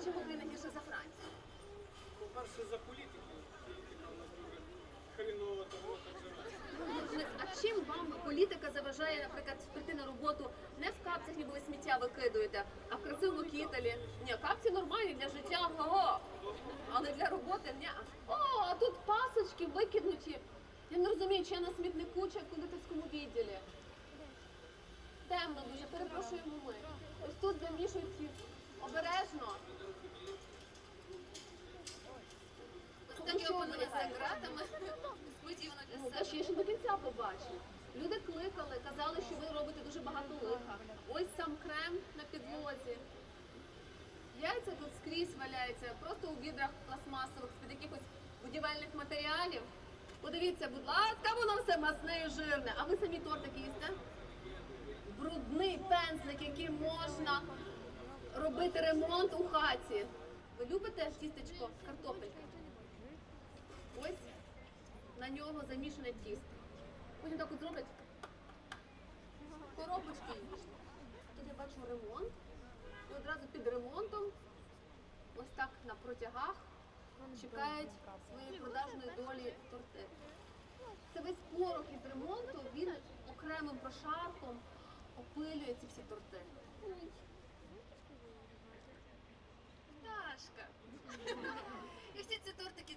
А чому Україна гірше за Францію? По-перше, за політику. Політика в нас дуже хреново, тому так живе. А чим вам політика заважає, наприклад, прийти на роботу не в капцях, ніби ви сміття викидуєте, а в красивому кітелі? Ні, капці нормальні для життя, ого, але для роботи ні. О, а тут пасочки викинуті. Я не розумію, чи я на смітнику, чи в кондитерському відділі. Темно дуже, перепрошуємо ми. Ось тут замішують обережно. За ґратами. Несподівано для себе. я ще до кінця побачу. Люди кликали, казали, що ви робите дуже багато лиха. Ось сам крем на підлозі. Яйця тут скрізь валяються, просто у відрах пластмасових з-під якихось будівельних матеріалів. Подивіться, будь ласка, воно все масне і жирне. А ви самі тортики їсте? Брудний пензлик, яким можна робити ремонт у хаті. Ви любите тістечко з картопельки? На нього замішане тісто. Потім так от зроблять коробочки. Тут я бачу ремонт. І одразу під ремонтом, ось так на протягах, чекають своєї продажної долі торти. Це весь порох із ремонту, він окремим прошарком опилює ці всі торти. Дашка. І всі ці тортики